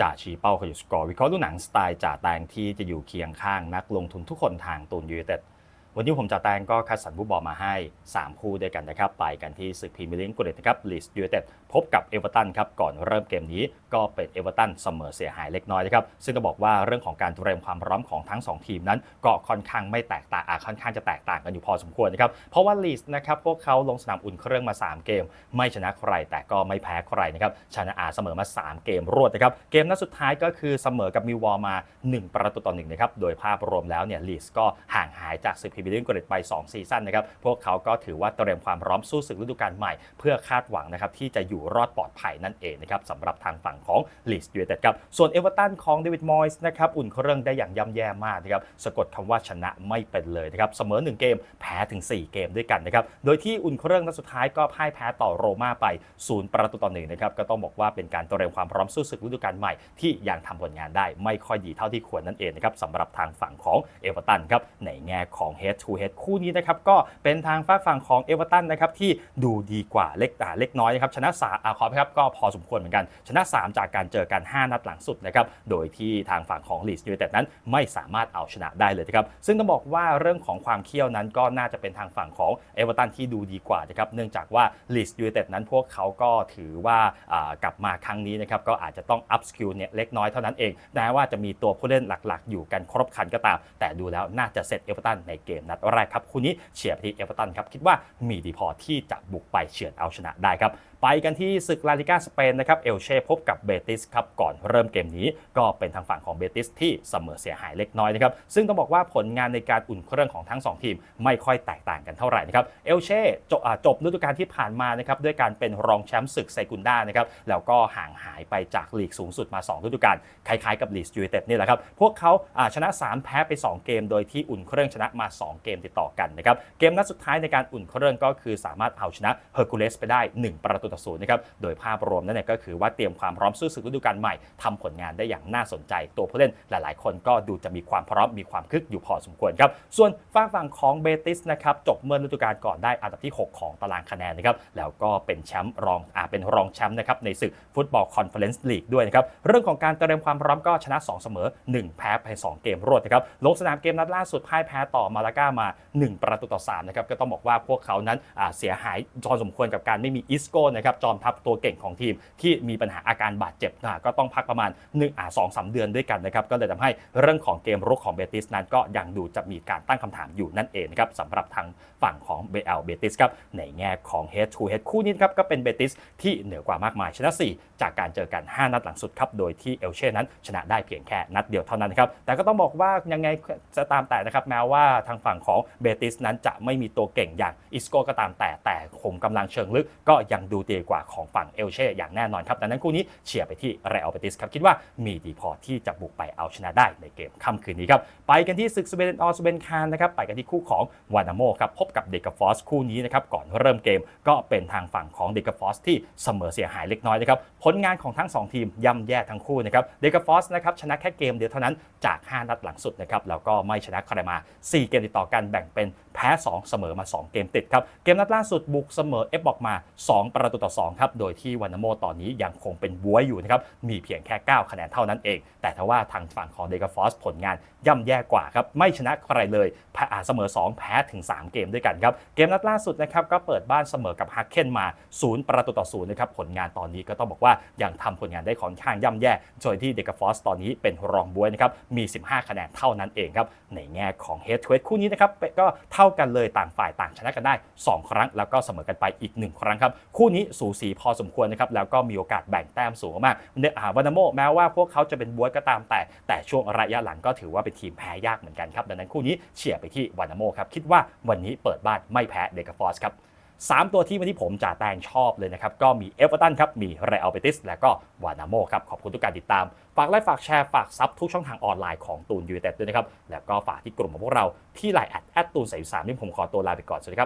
จ่าชี้เป้าขยุสกอร์วิเคราะห์ดูหนังสไตล์จ่าแตงที่จะอยู่เคียงข้างนักลงทุนทุกคนทางตูนยูเต็ด วันนี้ผมจ่าแตงก็คัดสรรผู้บอลมาให้ 3 คู่ด้วยกันนะครับ ไปกันที่ศึกพรีเมียร์ลีกอังกฤษนะครับลีสยูไนเต็ดพบกับเอเวอร์ตันครับ ก่อนเริ่มเกมนี้ก็เป็นเอเวอร์ตันเสมอเสียหายเล็กน้อยนะครับ ซึ่งต้องบอกว่าเรื่องของการเตรียมความพร้อมของทั้ง 2 ทีมนั้น ก็ค่อนข้างไม่แตกต่างอะค่อนข้างจะแตกต่างกันอยู่พอสมควรนะครับ เพราะว่าลีสนะครับพวกเขาลงสนามอุ่นเครื่องมา 3 เกม ไม่ชนะใครแต่ก็ไม่แพ้ใครนะครับชนะอาเสมอมา 3 เกมรวดนะครับเกมนัดสุดท้ายก็คือเสมอกับมิววอลมา 1 ประตูต่อหนึ่งนะครับโดยภาพรวมแล้วเนี่ยลีสก็ห่างหายจากศึกพรีเมียร์ลีกอังกฤษไป 2 ซีซั่นนะครับ พวกเขาก็ถือว่าเตรียมความพร้อมสู้ศึกฤดูกาลใหม่ เพื่อคาดหวังนะครับที่จะอยู่รอดปลอดภัยนั่นเองนะครับสำหรับทางฝั่งของลีสยูไนเต็ดครับ ส่วนเอเวอร์ตันของเดวิดมอยส์นะครับอุ่นเครื่องได้อย่างย่ำแย่มากนะครับสะกดคำว่าชนะไม่เป็นเลยนะครับเสมอ 1 เกมแพ้ถึง 4 เกมด้วยกันนะครับโดยที่อุ่นเครื่องนัดสุดท้ายก็พ่ายแพ้ต่อโรม่าไป0ประตูต่อหนึ่งนะครับก็ต้องบอกว่าเป็นการเตรียมความพร้อมสู้ศึกฤดูกาลใหม่ที่ยังทำผลงานได้ไม่ค่อยดีเท่าที่ควรนั่นเองนะครับสำหรับทางฝั่งของเอเวอร์ตันครับในแง่ของ head to head คู่นี้นะครับก็เป็นทางฝากฝั่งของเอเวอร์ตันนะครับที่ดูดีกว่าเล็กอ่เล็กน้อยนะครับชนะสาอาขอครับก็พอสมควรเหมือนกัน ชนะ 3 จากการเจอกัน 5 นัดหลังสุดนะครับโดยที่ทางฝั่งของลีสยูไนเต็ดนั้นไม่สามารถเอาชนะได้เลยนะครับซึ่งต้องบอกว่าเรื่องของความเขี้ยวนั้นก็น่าจะเป็นทางฝั่งของเอเวอร์ตันที่ดูดีกว่านะครับเนื่องจากว่าลีสยูไนเต็ดนั้นพวกเขาก็ถือว่ากลับมาครั้งนี้นะครับก็อาจจะต้องอัพสกิลเนี่ยเล็กน้อยเท่านั้นเองแม้ว่าจะมีตัวผู้เล่นหลักๆ อยู่กันครบคันก็ตาม แต่ดูแล้วน่าจะเสร็จเอเวอร์ตันในเกมนัดแรกครับคู่นี้เฉียบที่เอเวอร์ตันครับคิดว่ามีดีพอที่จะบุกไปเฉือนเอาชนะได้ครับไปกันที่ศึกลาลิกาสเปนนะครับเอลเช่พบกับเบติสครับก่อนเริ่มเกมนี้ก็เป็นทางฝั่งของเบติสที่เสมอเสียหายเล็กน้อยนะครับซึ่งต้องบอกว่าผลงานในการอุ่นเครื่องของทั้ง 2 ทีม ไม่ค่อยแตกต่างกันเท่าไหร่นะครับเอลเช่จบจบฤดูกาลที่ผ่านมานะครับด้วยการเป็นรองแชมป์ศึกไซกุนดานะครับแล้วก็ห่างหายไปจากลีกสูงสุดมา 2 ฤดูกาลคล้ายๆกับลีสยูไนเต็ดนี่แหละครับพวกเขาอ่าชนะ 3 แพ้ไป 2 เกม โดยที่อุ่นเครื่องชนะมา 2 เกมติดต่อกันนะครับเกมนัดสุดท้ายในการอุ่นเครื่องก็คือสามารถเอาชนะเฮอร์คูเลสไปได้ 1 ประตูต่อศูนย์นะครับ โดยภาพรวมนั้นเนี่ยก็คือว่าเตรียมความพร้อมสู้ศึกฤดูกาลใหม่ทำผลงานได้อย่างน่าสนใจ ตัวผู้เล่นหลาย ๆ คนก็ดูจะมีความพร้อมมีความคึกอยู่พอสมควรครับ ส่วนฝั่งฝั่งของเบติสนะครับจบเมื่อฤดูกาลก่อนได้อันดับที่ 6 ของตารางคะแนนนะครับ แล้วก็เป็นแชมป์รองอ่าเป็นรองแชมป์นะครับในศึกฟุตบอลคอนเฟอเรนซ์ลีกด้วยนะครับ เรื่องของการเตรียมความพร้อมก็ชนะ2เสมอ 1 แพ้ไป2เกมรวดนะครับ ลงสนามเกมนัดล่าสุดพ่ายแพ้ต่อมาลาก้ามา 1 ประตูต่อ3นะครับ ก็ต้องบอกว่าพวกเขานั้นเสียหายจอสมควรกับการไม่มีอิสโก้นะครับจอมทัพตัวเก่งของทีมที่มีปัญหาอาการบาดเจ็บก็ต้องพักประมาณ1อ่าสองสามเดือนด้วยกันนะครับก็เลยทำให้เรื่องของเกมรุกของเบติสนั้นก็ยังดูจะมีการตั้งคำถามอยู่นั่นเองนะครับสำหรับทางฝั่งของเบลเบติสครับในแง่ของ head to head คู่นี้ครับก็เป็นเบติสที่เหนือกว่ามากมายชนะ 4 จากการเจอกัน 5 นัดหลังสุดครับโดยที่เอลเช่นั้น ชนะได้เพียงแค่นัดเดียวเท่านั้นนครับแต่ก็ต้องบอกว่ายังไงจะตามแต่นะครับแม้ว่าทางฝั่งของเบติสนั้นจะไม่มีตัวเก่งอย่างอิสโก้ก็ตามแต่แต่คงกำลังเชิงลึกก็ยังดูดีกว่าของฝั่งเอลเช่อย่างแน่นอนครับดังนั้นคู่นี้เชียร์ไปที่เรอัลเบติสครับคิดว่ามีดีพอที่จะบุกไปเอาชนะได้ในเกมค่ำคืนนี้ครับไปกันที่ศึกสเปนออสเปนคานนะครับไปกันที่คู่ของวานาโมครับพบกับเดกาฟอสคู่นี้นะครับก่อนเริ่มเกมก็เป็นทางฝั่งของเดกาฟอสที่เสมอเสียหายเล็กน้อยนะครับผลงานของทั้ง 2 ทีมย่ำแย่ทั้งคู่นะครับเดกาฟอสนะครับชนะแค่เกมเดียวเท่านั้นจาก 5 นัดหลังสุดนะครับแล้วก็ไม่ชนะใครมา 4 เกมติดต่อกันแบ่งเป็น แพ้ 2 เสมอมา 2 เกมติดครับ เกมนัดล่าสุดบุกเสมอเอฟบอกมา 2 ประตูต่อ2ครับ โดยที่วานาโมตอนนี้ยังคงเป็นบวยอยู่นะครับ มีเพียงแค่ 9 คะแนนเท่านั้นเอง แต่ถ้าว่าทางฝั่งของเดกาฟอสผลงานย่ำแย่กว่าครับ ไม่ชนะใครเลยแพ้เสมอ 2 แพ้ถึง 3 เกมด้วยกันครับ เกมนัดล่าสุดนะครับก็เปิดบ้านเสมอกับฮักเคนมา 0 ประตูต่อ0นะครับ ผลงานตอนนี้ก็ต้องบอกว่ายังทำผลงานได้ค่อนข้างย่ำแย่ โดยที่เดกาฟอสตอนนี้เป็นรองบวยนะครับ มี 15 คะแนนเท่านั้นเองครับ ในแง่ของเฮดทูเฮดคู่นี้นะครับก็เท่าากันเลยต่างฝ่ายต่างชนะกันได้ 2 ครั้ง แล้วก็เสมอกันไปอีก 1 ครั้งครับ คู่นี้สูสีพอสมควรนะครับแล้วก็มีโอกาสแบ่งแต้มสูงมากเนี่ยอ่าวานาโมแม้ว่าพวกเขาจะเป็นบวยก็ตามแต่ แต่ช่วงระยะหลังก็ถือว่าเป็นทีมแพ้ยากเหมือนกันครับดังนั้นคู่นี้เฉียไปที่วานาโมครับคิดว่าวันนี้เปิดบ้านไม่แพ้เดกาฟอสครับ 3 ตัวที่วันนี้ผมจ่าแตงชอบเลยนะครับ ก็มีเอเวอร์ตันครับ มีเรอัลเบติส และก็วานาโมครับ ขอบคุณทุกการติดตาม ฝากไลค์ฝากแชร์ฝากซับทุกช่องทางออนไลน์ของตูนยูไนเต็ดด้วยนะครับ แล้วก็ฝากที่กลุ่มของพวกเราที่ไลน์แอดแอดตูนสายสามที่ผมขอตัวลาไปก่อนสวัสดีครับ